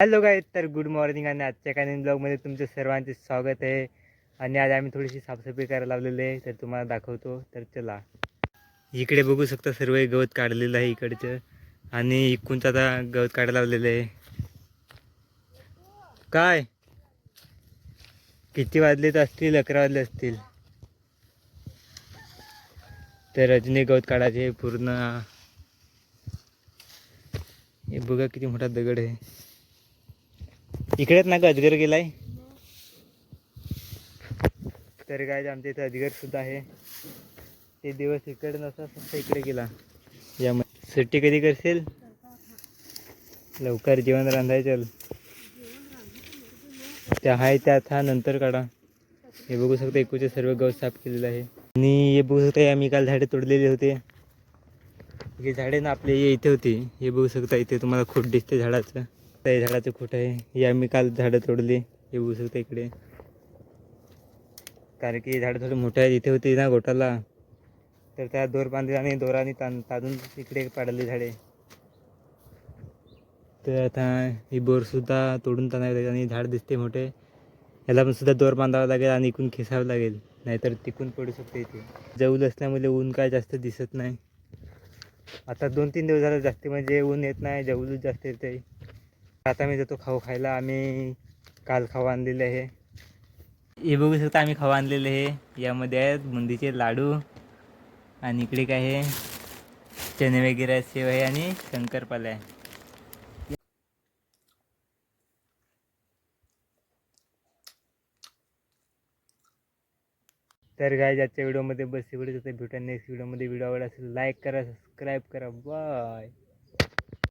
Hello काय तर good morning आणि आजच्या काही ब्लॉगमध्ये तुमचं सर्वांचे स्वागत आहे. आणि आज आम्ही थोडीशी साफसफाई करायला लावलेली आहे तर तुम्हाला दाखवतो. तर चला. इकडे बघू शकता सर्व गवत काढलेलं आहे इकडचं. आणि इकडूनचं आता गवत काढायला लावलेलं आहे. काय? किती वाजलेत असतील? अकरा वाजले असतील. तर अजूनही गवत काढायचे पूर्ण. हे बघा किती मोठा दगड आहे. इकडेच ना का अजगर गेलाय. तर काय आमच्या इथे अजगर सुद्धा आहे. ते दिवस इकडे नसता फक्त इकडे गेला. या सुट्टी कधी करशील? लवकर जेवण रांधायचं त्या आहे त्यात हा नंतर काढा. हे बघू शकता एकूचे सर्व गवत साफ केलेलं आहे. आणि हे बघू शकता आम्ही काल झाडे तोडलेले होते. हे झाडे ना आपले इथे होती. हे बघू शकता इथे तुम्हाला खोट दिसते झाडाचं. तर हे झाडाचं खोट आहे? हे आम्ही काल झाडं तोडली. हे बघू शकता इकडे. कारण की झाडं थोडं मोठं आहे. इथे होती ना गोटाला तर त्या दोर बांधले आणि दोराने तान ताजून इकडे पाडले झाडे. तर आता ही बोरसुद्धा तोडून ताणावी लागेल आणि झाड दिसते मोठे. याला पण सुद्धा दोर बांधावं लागेल आणि इकडून खेसावं लागेल. नाहीतर तिकून पडू शकते इथे. जवळ असल्यामुळे ऊन काय जास्त दिसत नाही. आता दोन तीन दिवस झालं जास्ती म्हणजे ऊन येत नाही. जवळच जास्त येते आता मी जातो खाऊ खायला. आम्ही काल खाऊ आणलेले आहे. हे बघू शकता आम्ही खाऊ आणलेले आहे. यामध्ये आहेत बुंदीचे लाडू आणि इकडे काय आहे? चणे वगैरे आहेत, सेव आहे आणि शंकरपाला आहे. तर काय आजच्या व्हिडिओमध्ये बस एवढेच. होते भेटून नेक्स्ट व्हिडिओमध्ये व्हिडिओ आवडला असेल लाईक करा सबस्क्राईब करा. बाय